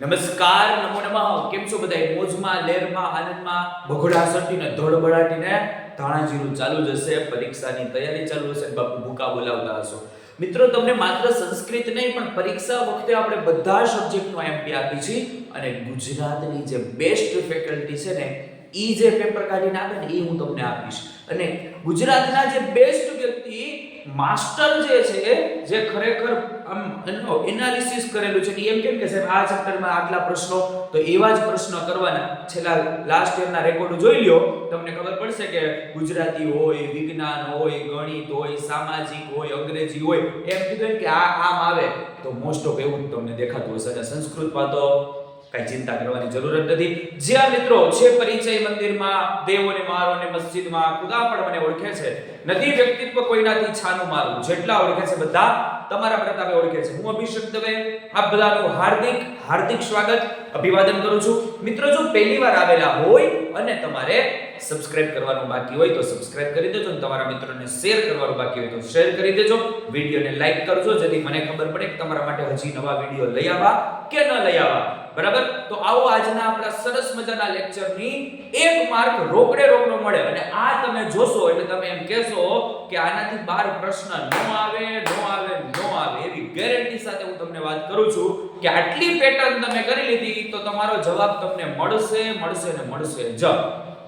નમસ્કાર, નમો નમઃ. કેમ છો બધા મોજમાં, લેરમાં આનંદમાં ભગોડા સટીને ધડબડાટીને ધાણાજીનું ચાલુ જ હશે. પરીક્ષાની તૈયારી ચાલુ હશે. ભૂકા બોલાવતા હશો. મિત્રો, તમને માત્ર સંસ્કૃત નહીં, પણ પરીક્ષા વખતે આપણે બધા સબ્જેક્ટનો એમપી આપી છે. અને ગુજરાતની જે બેસ્ટ ફેકલ્ટી છે ને એ જે પેપર કાઢીને આપે ને એ હું તમને આપીશ. અને ગુજરાતના જે બેસ્ટ વ્યક્તિ માસ્ટર જે છે, જે ખરેખર આમ, એનો એનાલિસિસ કરેલું છે કે એમ કેમ કે સાહેબ, આ ચેપ્ટરમાં આટલા પ્રશ્નો, તો એવા જ પ્રશ્નો કરવાના. છેલ્લા લાસ્ટ યરના રેકોર્ડ જોઈ લ્યો, તમને ખબર પડશે કે ગુજરાતી હોય, વિજ્ઞાન હોય, ગણિત હોય, સામાજિક હોય, અંગ્રેજી હોય, એમ કીધું કે આ, આમ આવે. તો મોસ્ટ ઓફ એવું તમને દેખાતું હશે. અને સંસ્કૃતમાં તો કઈ ચિંતા કરવાની જરૂર જ નથી. જ્યાં મિત્રો છે પરિચય મંદિરમાં, દેવોને મારો અને મસ્જિદમાં ખુદા પણ મને ઓળખે છે. નથી વ્યક્તિત્વ કોઈનાથી છાનું મારું. જેટલા ઓળખે છે બધા તમારા પ્રતાપે ઓળખે છે. હું અભિષેક દવે, આપ બધાનું હાર્દિક હાર્દિક સ્વાગત. અભિવાદન કરું છું. મિત્રો, જો પહેલી વાર આવેલા હોય અને તમારે સબસ્ક્રાઇબ કરવાનું બાકી હોય તો સબસ્ક્રાઇબ કરી દેજો અને તમારા મિત્રોને શેર કરવાનું બાકી હોય તો શેર કરી દેજો. વિડીયોને લાઈક કરજો, જેથી મને ખબર પડે કે તમારા માટે હજી નવા વીડિયો લઈ આવવા કે ન લઈ આવવા બરાબર? તો આવો આજના આપણા સરસ મજાના લેક્ચરની એક માર્ક રોકડે રોકડો મળે. અને આ તમે જોશો એટલે તમે એમ કહેશો કે આનાથી બાર પ્રશ્ન ન આવે, નો આવે, ન આવે. એવી ગેરંટી સાથે હું તમને વાત કરું છું કે આટલી પેટર્ન તમે કરી લીધી તો તમારો જવાબ તમને મળશે મળશે ને મળશે. જ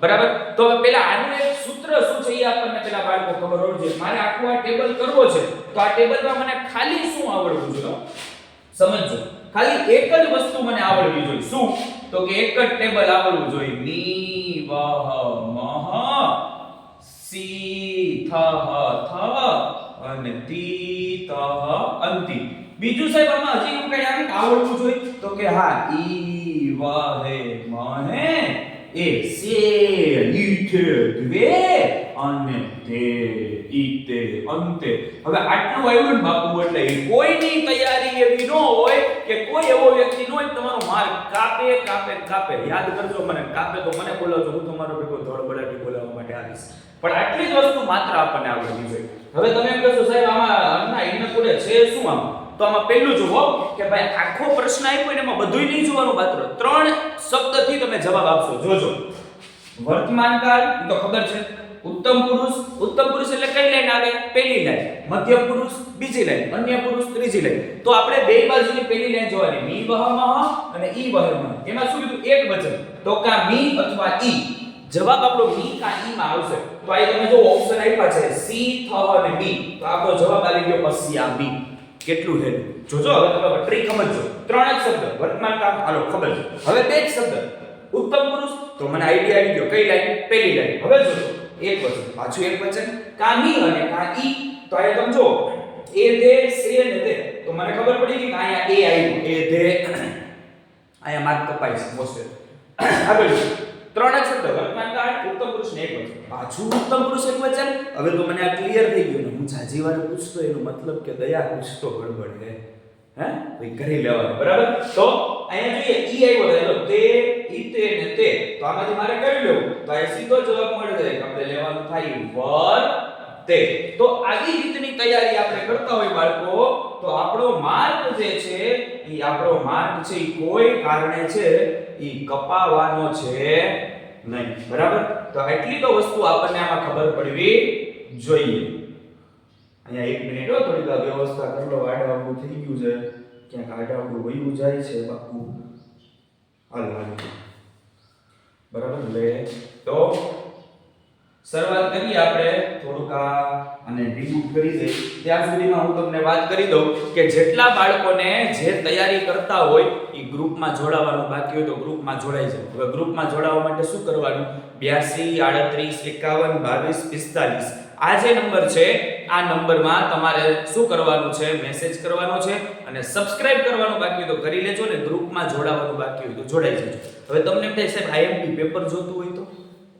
બરાબર? તો હવે પેલા આનું એક સૂત્ર શું છે એ આપણને પેલા બાળકો ખબર હોવું જોઈએ. મારે આખું આ ટેબલ કરવો છે. તો આ ટેબલમાં મને ખાલી શું આવડવું જોઈએ? સમજો ખાલી એક જ વસ્તુ મને આવડવી જોઈએ. શું? તો કે એક જ ટેબલ આવડવું જોઈએ. ની વહ મહ સી થ હ થ અને તી ત હ અંતિ. બીજું સાહેબ, આમાં હજી એવું કઈ આવે? આવડવું જોઈએ? તો કે હા, ઈ વહે મહે એ સે ઈઠે દ્વે, અને તે ઈતે અંતે. હવે આટલું આવ્યું ને બાપુ, એટલે કોઈની તૈયારી એવી ન હોય કે કોઈ એવો વ્યક્તિ ન હોય તમારો માર્ગ કાપે કાપે કાપે. યાદ કરજો મને, કાપે તો મને બોલાવજો, હું તમારો ભેગો ધડબડાટી બોલાવવા માટે આવીશ. પણ આટલી જ વસ્તુ માત્ર આપણને આવડતી હોય. હવે તમે એમ કહેશો, સાહેબ, આમાં ના ઇન્ન કોડે છે શું આમ? તો આમાં પહેલું જુઓ કે ભાઈ આખો પ્રશ્ન આપ્યો ને એમાં બધુંય નહીં જોવાનું માત્ર ત્રણ શબ્દથી તમે જવાબ આપશો. જોજો. વર્તમાન કાળ તો ખબર છે. ઉત્તમ પુરુષ ઉત્તમ પુરુષ એટલે કઈ લાઈન આવે? પહેલી લાઈન મધ્ય પુરુષ, બીજી લાઈન અન્ય પુરુષ, ત્રીજી લાઈન તો આપણે બે બાજુની પહેલી લાઈન જોવાની. મી વહમહ અને ઈ વહમહ એમાં શું કીધું? એક વચન. તો કા મી અથવા ઈ. જવાબ આપણો મી કા ઈ માં આવશે. તો આ તમે જો ઓપ્શન આપ્યા છે. સી, થ અને બી તો આપણો જવાબ આવી ગયો પછી આ બી કેટલું હેલું જોજો હવે ટ્રીક સમજો ત્રણ જ શબ્દ. વર્તમાન કાળ હાલો, ખબર છે. હવે બે જ શબ્દ. ઉત્તમ પુરુષ, તો મને આઈડિયા આવી ગયો. કઈ લાઈન પહેલી લાઈન હવે જોજો. એક વચન. પાછું એક વચન. કામી અને કા તો આ તમે જો એ દે, સે ને તે તો મને ખબર પડી કે અહીંયા એ આવ્યું. એ દે. અહીંયા માર્ક કપાઈ છે મોસ્ટ આગળ ત્રણ જ શબ્દ વર્તમાન કાળ ઉત્તમ પુરુષ ને એક વચન. પાછું ઉત્તમ પુરુષ એક વચન? હવે તો મને આ ક્લિયર થઈ ગયું હું જાજી વાર પૂછતો એનો મતલબ કે દયા પૂછતો ગડબડ હે? હે ભાઈ કરી લેવાનું, બરાબર? તો અહીંયા જોઈએ, ઈ આવ્યો એટલે તે, ઈ તે ને તે. તો આમાંથી મારે કરી લેવું. તો આ સીધો જવાબ મળી જાય આપણે લેવાનું થાય વર તે. તો આવી રીતની તૈયારી આપણે કરતા હોય બાળકો, તો આપણો માર્ક જે છે એ આપણો માર્ક છે એ કોઈ કારણે છે ઈ કપાવાનો છે નહીં. બરાબર? તો એટલી તો વસ્તુ આપણને આમાં ખબર પડવી જોઈએ. અહીંયા એક મિનિટ હો, થોડીક આ વ્યવસ્થા કરી લો આડાવડું થઈ ગયું છે. ક્યાંક આડાવડું વયું જાય છે બાપુ. હાલ હાલ. બરાબર એટલે તો શરૂઆત કરીએ આપણે, થોડુંક આ અને રિમૂવ કરી દઈએ. ત્યાં સુધીમાં હું તમને વાત કરી દઉં કે જેટલા બાળકોને જે તૈયારી કરતા હોય એ ગ્રુપમાં જોડાવાનું બાકી હોય તો ગ્રુપમાં જોડાઈ જાવ હવે ગ્રુપમાં જોડાવા માટે શું કરવાનું? બ્યાસી, આડત્રીસ, એકાવન, બાવીસ, પિસ્તાલીસ. આ જે નંબર છે, આ નંબરમાં તમારે શું કરવાનું છે? મેસેજ કરવાનો છે અને સબસ્ક્રાઇબ કરવાનું બાકી હોય તો કરી લેજો ને ગ્રુપમાં જોડાવાનું બાકી હોય તો જોડાઈ જજો. હવે તમને એમ થાય સાહેબ આઈએમપી પેપર જોતું હોય તો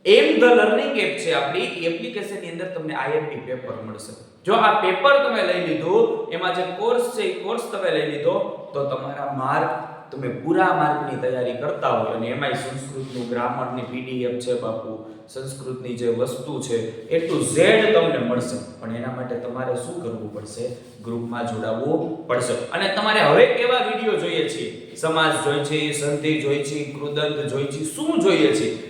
એમ ધ લર્નિંગ એપ છે આપણી એપ્લિકેશનની અંદર તમને આઈએમપી પેપર મળશે. જો આ પેપર તમે લઈ લીધું, એમાં જે કોર્સ છે, એ કોર્સ તમે લઈ લીધો, તો તમારા માર્ક તમે પૂરા માર્કની તૈયારી કરતા હોય અને એમાંય સંસ્કૃતનું ગ્રામરની પીડીએફ છે બાપુ, સંસ્કૃતની જે વસ્તુ છે, એ ટુ ઝેડ તમને મળશે. પણ એના માટે તમારે શું કરવું પડશે? ગ્રુપમાં જોડાવવું પડશે. અને તમારે હવે કેવા વીડિયો જોઈએ છે? સમાજ જોઈએ છે, સંધિ જોઈએ છે કૃદંત જોઈએ છે, શું જોઈએ છે?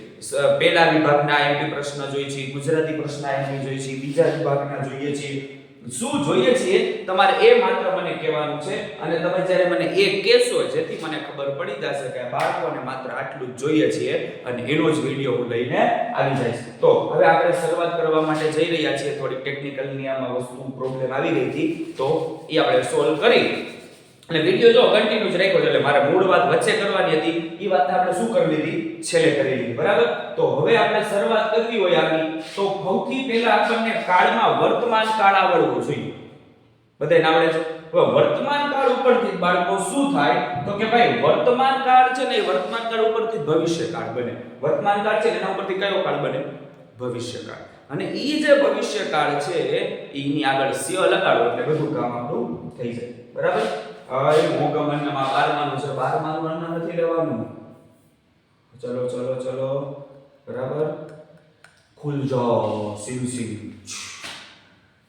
પહેલા વિભાગના એમપી પ્રશ્ન જોઈએ છે ગુજરાતી પ્રશ્ન એમપી જોઈએ છે બીજા વિભાગના જોઈએ છે શું જોઈએ છે તમારે એ માત્ર મને કહેવાનું છે અને તમે જ્યારે મને એ કહેશો, જેથી મને ખબર પડી જશે કે બાળકોને માત્ર આટલું જ જોઈએ છે અને એનો જ વીડિયો હું લઈને આવી જઈશ તો હવે આપણે શરૂઆત કરવા માટે જઈ રહ્યા છીએ. થોડી ટેકનિકલની આમાં વસ્તુ પ્રોબ્લેમ આવી રહી હતી. તો એ આપણે સોલ્વ કરી. અને વીડિયો જો કન્ટિન્યુ જ રાખ્યો એટલે મારે મૂળ વાત વચ્ચે કરવાની હતી. એ વાતને આપણે શું કરી લીધી? છેલ્લે કરી લીધી. બરાબર? તો હવે આપણે શરૂઆત કરવી હોય આની. તો સૌથી પહેલા આપણને કાળમાં વર્તમાન કાળ આવડવું જોઈએ. બધાને આવડે છે? હવે વર્તમાન કાળ ઉપરથી બાળકો શું થાય? તો કે ભાઈ, વર્તમાન કાળ છે ને વર્તમાન કાળ ઉપરથી ભવિષ્ય કાળ બને. વર્તમાન કાળ છે એના ઉપરથી કયો કાળ બને? ભવિષ્ય કાળ. અને એ જે ભવિષ્ય કાળ છે એની આગળ સિંહ લગાડો એટલે બધું કામ આપણું થઈ જાય. બરાબર? હવે મોગમ અન્નમાં બારમાનું છે બારમાનું અન્ન નથી લેવાનું ચલો ચલો ચલો બરાબર ખુલ જાઓ સિમ સિમ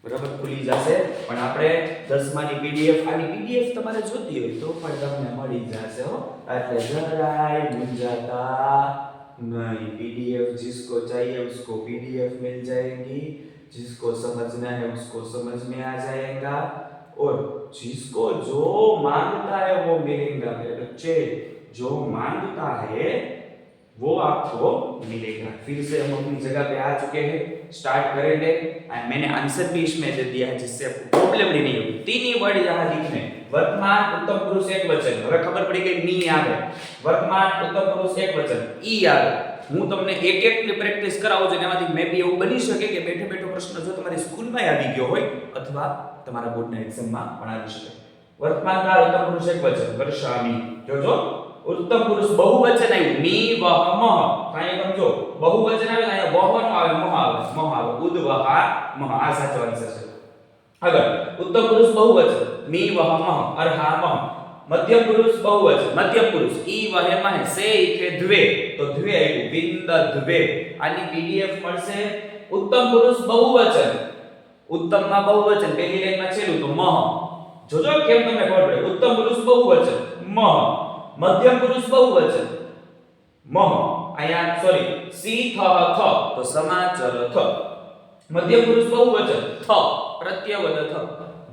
બરાબર ખુલી જશે પણ આપણે દસમાની પીડીએફ આની પીડીએફ તમારે જોતી હોય તો પણ તમને મળી જશે હો એટલે જરાય મૂંઝાતા नहीं पीडीएफ जिसको चाहिए उसको पीडीएफ मिल जाएगी जिसको समझना है उसको समझ में आ जाएगा और जिसको जो माँगता है वो मिलेगा। मेरे बच्चे, जो माँगता है, वो आपको मिलेगा। फिर से हम अपनी जगह पे आ चुके हैं। स्टार्ट करेंगे। एंड मैंने आंसर भी इसमें दे दिया है, जिससे आपको प्रॉब्लम भी नहीं होगी। तीन ही वर्ड यहाँ लिखने वर्तमान उत्तम पुरुष, एक वचन। अगर खबर पड़ी कि नी याद है वर्तमान उत्तम पुरुष, एक वचन। ई याद है હું તમને એક એક ની પ્રેક્ટિસ કરાવું છું એમાંથી મે બી એવું બની શકે કે બેઠો બેઠો પ્રશ્ન જો તમારી સ્કૂલમાં આવી ગયો હોય અથવા તમારા બોર્ડના એક્ઝામમાં આવી શકે. વર્તમાન કાળ ઉત્તમ પુરુષ એક વચન, વર્ષામી. જોજો ઉત્તમ પુરુષ બહુવચન આવ્યું. મી વહ મહ કાંઈ સમજો બહુવચન આવે અહીંયા વહ નો આવે મહ આવે. મહ આવે. ઉદવહા મહ આ સાચો આન્સર છે. આગળ. ઉત્તમ પુરુષ બહુવચન. મી વહ મહ અરહા મહ મધ્યમ પુરુષ બહુવચન મધ્યમ પુરુષ. ઈ વહે મહે સે ઇકે દ્વે. તો દ્વે આવ્યું બિંદ દ્વે. આની પીડીએફ મળશે. ઉત્તમ પુરુષ બહુવચન ઉત્તમમાં બહુવચન પહેલી લાઈનમાં છેલું તો મહ. જોજો કેમ તમને ખબર પડે? ઉત્તમ પુરુષ બહુવચન મહ. મધ્યમ પુરુષ બહુવચન મહ. અહીંયા સોરી સી થ થ. તો સમાચર થ. મધ્યમ પુરુષ બહુવચન થ. પ્રત્યવદ થ.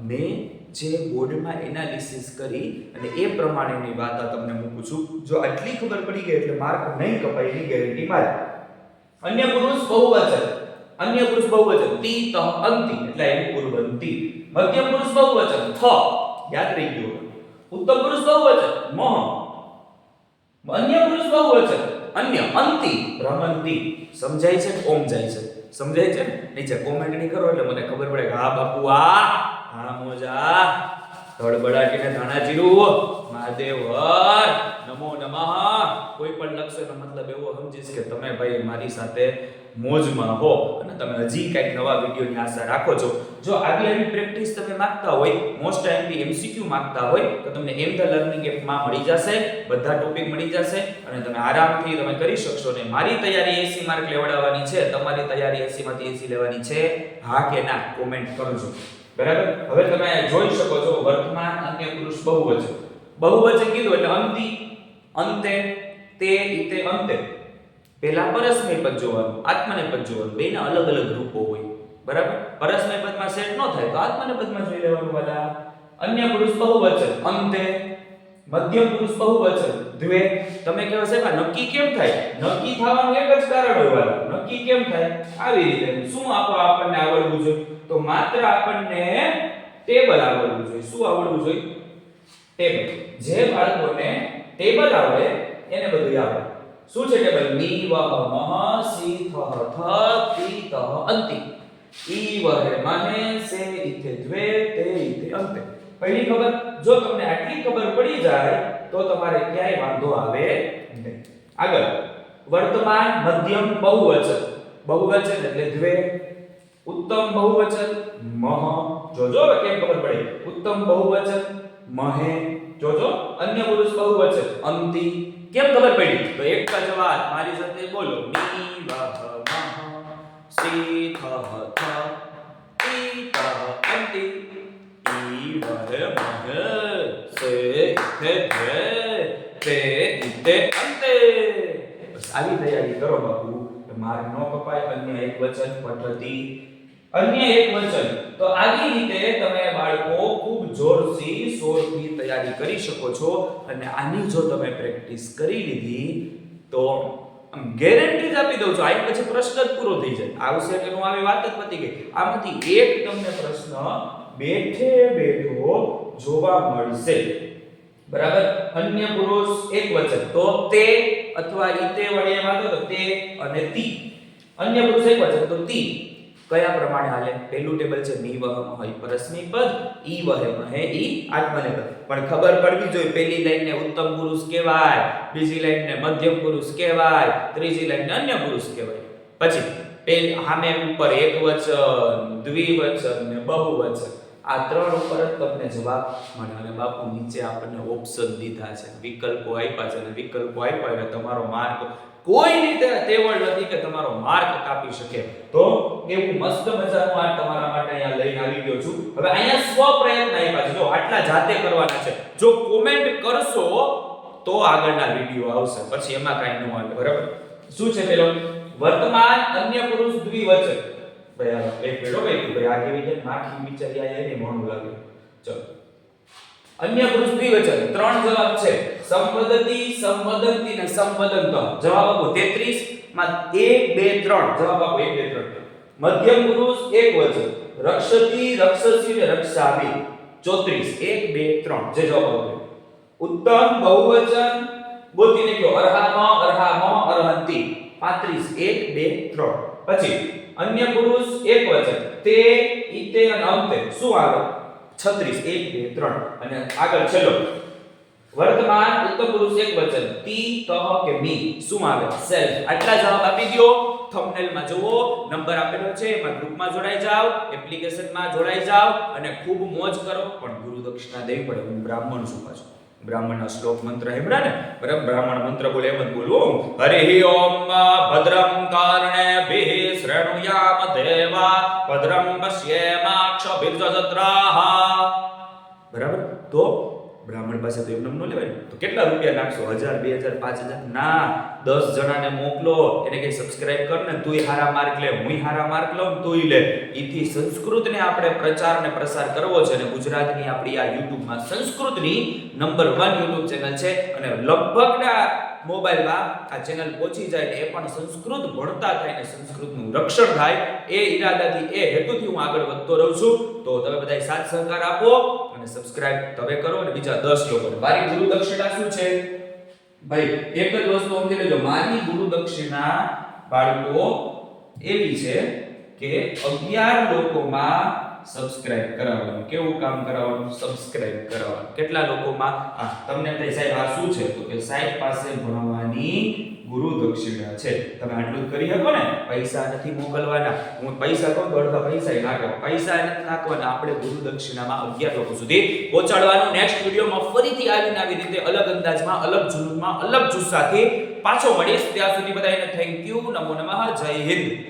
મેં જે બોર્ડમાં એનાલિસિસ કરી અને એ પ્રમાણેની વાત તમને મૂકું છું. જો આટલી ખબર પડી ગઈ એટલે માર્ક નહીં કપાય એની ગેરંટી મારી. અન્ય પુરુષ બહુવચન. અન્ય પુરુષ બહુવચન. તી તહ અંતિ. એટલે એનું પૂર્વંતી. મધ્યમ પુરુષ બહુવચન. થ. યાદ રહી ગયું ઉત્તમ પુરુષ બહુવચન. મહ. અન્ય પુરુષ બહુવચન. અન્ય, અંતિ. ભ્રમંતી સમજાય છે ઓમ જાય છે? સમજાય છે? નીચે કોમેન્ટ નહીં કરો એટલે મને ખબર પડે કે, હા, બાપુ આ હા, મોજા. ધડબડાટીને ધાણા જીરું. મહાદેવ હર નમો નમઃ. કોઈ પણ લક્ષ્યનો મતલબ એવો સમજીશ કે તમે ભાઈ મારી સાથે મોજમાં હો અને તમે હજી કંઈક નવા વિડીયોની આશા રાખો છો. જો આવી આવી પ્રેક્ટિસ તમે માંગતા હોય મોસ્ટ એમપી એમસીક્યુ માંગતા હોય, તો તમને એમ ધ લર્નિંગ એપમાં મળી જશે, બધા ટોપિક મળી જશે અને તમે આરામથી તમે કરી શકશો ને મારી તૈયારી 80 માર્ક લેવડાવવાની છે, તમારી તૈયારી 80 માંથી 80 લેવાની છે. હા કે ના કોમેન્ટ કરજો બરાબર? હવે તમે જોઈ શકો છો વર્તમાન અન્ય પુરુષ બહુવચન. બહુવચન કીધું એટલે અંતિ, અંતે, તે, ઇતે, અંતે. પહેલા પરસ્મય પદ જોવાનું આત્મનેય પદ જોવાનું. બેના અલગ અલગ રૂપો હોય. બરાબર? પરસ્મય પદમાં સેટ ન થાય તો આત્મનેય પદમાં જોઈ લેવાનું વાલા અન્ય પુરુષ બહુવચન, અંતે મધ્યમ પુરુષ બહુવચન. દ્વે તમે કહો સાહેબ, આ નક્કી કેમ થાય? નક્કી થવાનું એક જ કારણ હોય. નક્કી કેમ થાય? આવી રીતે. શું આપો આપણને આવડવું જોઈએ? તો માત્ર આપણને ટેબલ આવડવું જોઈએ. શું આવડવું જોઈએ? ટેબલ. જે બાળકોને ટેબલ આવડે, એને બધું આવડે. શું છે ટેબલ? મી વ મહ સી થ થ તી ત અંતિ. ઈ વહે મહે સે ઇથે દ્વે તે ઇથે અંતે. પહેલી ખબર, જો તમને આટલી ખબર પડી જાય, તો તમારે ક્યાંય વાંધો આવે નહીં. આગળ, વર્તમાન મધ્યમ બહુવચન. બહુવચન એટલે દ્વે. ઉત્તમ બહુવચન, મહ. જોજો કેમ ખબર પડે? ઉત્તમ બહુવચન, મહે. જોજો અન્ય પુરુષ બહુવચન, અંતિ. કેમ ખબર પડી? તો એક જ વાત મારી સાથે બોલો. મી વહ મહ સી થ થ. ઈ, ત, અંતિ. વહ મહ સે ઇથે ધે તે ઇતે બસ આવી તૈયારી કરો બાપુ કે માર્ગ ન કપાય અન્ય એક વચન પદ્ધતિ અન્ય એક વચન તો આવી રીતે તમે બાળકો ખૂબ જોરથી શોરથી તૈયારી કરી શકો છો અને આની જો તમે પ્રેક્ટિસ કરી લીધી, તો ગેરંટી જ આપી દઉં છું. આ પછી પ્રશ્ન જ પૂરો થઈ જાય. આવશે કે હું આવે વાત જ પતી ગઈ. આમાંથી એક તમને પ્રશ્ન બેઠે બેઠો જોવા મળશે. બરાબર? અન્ય પુરુષ એક વચન, તો તે અથવા ઈતે વડે આવતો તો તે અને તી. અન્ય પુરુષ એક વચન, તો તી. કયા પ્રમાણે હાલે? પહેલું ટેબલ છે મી વહ મહ પરસ્મી પદ, ઈ વહે મહે ઈ આત્મનેપદ પણ ખબર પડવી જોઈએ, પહેલી લાઈન ને ઉત્તમ પુરુષ કહેવાય, બીજી લાઈન ને મધ્યમ પુરુષ કહેવાય, ત્રીજી લાઈન ને અન્ય પુરુષ કહેવાય. પછી, પેલ સામે ઉપર એક વચન, દ્વિવચન ને બહુવચન. આ ત્રણ ઉપર જ તમને જવાબ મળે અને બાપુ નીચે આપણને ઓપ્શન દીધા છે. વિકલ્પો આપ્યા છે અને વિકલ્પો આપ્યા એટલે તમારો માર્ક કોઈ રીતે તેવડ નથી કે તમારો માર્ક કાપી શકે. તો એવું મસ્ત મજાનું આ તમારા માટે અહીંયા લઈને આવી ગયો છું. હવે અહીંયા સ્વ પ્રયત્ન આપ્યા છે. જો આટલા જાતે કરવાના છે. જો કોમેન્ટ કરશો તો આગળના વીડિયો આવશે. પછી એમાં કાંઈ ન આવે. બરાબર? શું છે પેલો? વર્તમાન અન્ય પુરુષ દ્વિવચન. ભાઈ, આ એક પેલો ભાઈ ભાઈ, આ કેવી છે? માખી એને મોણું લાગે ચલો. અન્ય પુરુષ દ્વિવચન, ત્રણ જવાબ છે. સંવદતી, સંવદંતી ને સંવદંત જવાબ આપો 33 માં 1 2 3 જવાબ આપો 1 2 3 મધ્યમ પુરુષ, એક વચન. રક્ષતિ, રક્ષસી ને રક્ષામિ 34 1 2 3 જે જવાબ આપો ઉત્તમ, બહુવચન. ગોતીને કયો અરહામ અરહામ, અરહંતિ. 35 1 2 3 પછી અન્ય પુરુષ એકવચન તે ઈતે અને અંતે. શું આવે 36 1 2 3 અને આગળ છેલ્લો. વર્તમાન ઉત્તમ પુરુષ એકવચન તી તહ કે મી. શું આવે? સેલ્ફ. આટલા જવાબ આપી દો થંબનેલમાં જુઓ. નંબર આપેલો છે. એમાં ગ્રુપમાં જોડાઈ જાઓ. એપ્લિકેશનમાં જોડાઈ જાઓ. અને ખૂબ મોજ કરો. પણ ગુરુ દક્ષિણા દેવી પડે. હું બ્રાહ્મણ છું પાછો. બ્રાહ્મણના શ્લોક મંત્ર હેમડા ને? બરાબર? બ્રાહ્મણ મંત્ર બોલે, એમ જ બોલવું. હરિ, ઓમ, ભદ્રમ, કારણે શ્રેણુયામ દેવા ભદ્રમ પશ્યેમાક્ષભિર્જત્રાહ બરાબર તો બ્રાહ્મણ પાસે તો એમને ન લેવાય. તો કેટલા રૂપિયા નાખશો હજાર, બે હજાર, પાંચ હજાર? ના, દસ જણાને મોકલો. એને કઈ સબસ્ક્રાઇબ કર ને, તુંય હારા માર્ક લે હું હારા માર્ક લઉં તુંય લે. એથી સંસ્કૃતને આપણે પ્રચાર ને પ્રસાર કરવો છે અને ગુજરાતની આપણી આ યુટ્યુબમાં સંસ્કૃતની નંબર વન યુટ્યુબ ચેનલ છે અને લગભગ ના મોબાઈલમાં આ ચેનલ પહોંચી જાય એ પણ સંસ્કૃત ભણતા થાય ને સંસ્કૃતનું રક્ષણ થાય, એ ઈરાદાથી, એ હેતુથી હું આગળ વધતો રહું છું. તો તમે બધા સાથ સહકાર આપો. અને સબસ્ક્રાઇબ તમે કરો અને બીજા 10 લોકો મારી ગુરુ દક્ષિણા શું છે? ભાઈ, એક જ વસ્તુ સમજી લેજો. મારી ગુરુ દક્ષિણા બાળકો એવી છે કે 11 લોકોમાં સબસ્ક્રાઇબ કરાવવાનું કેવું કામ કરાવવાનું? સબસ્ક્રાઇબ કરાવવાનું. કેટલા લોકોમાં? આ તમને કહે સાહેબ આ શું છે? તો કે સાહેબ પાસે ભણવાની ગુરુ દક્ષિણા છે. તમે આટલું જ કરી શકો ને? પૈસા નથી મોકલવાના. હું પૈસા કોણ તો પૈસા નાખો. પૈસા નથી નાખવાના. આપણે ગુરુ દક્ષિણામાં 11 લોકો સુધી પહોંચાડવાનું. નેક્સ્ટ વિડીયોમાં ફરીથી આવીને આવી રીતે અલગ અંદાજમાં અલગ જુનૂનમાં અલગ જુસ્સાથી પાછો મળીશ. ત્યાં સુધી બધાને થેન્ક યુ નમો નમઃ. જય હિન્દ.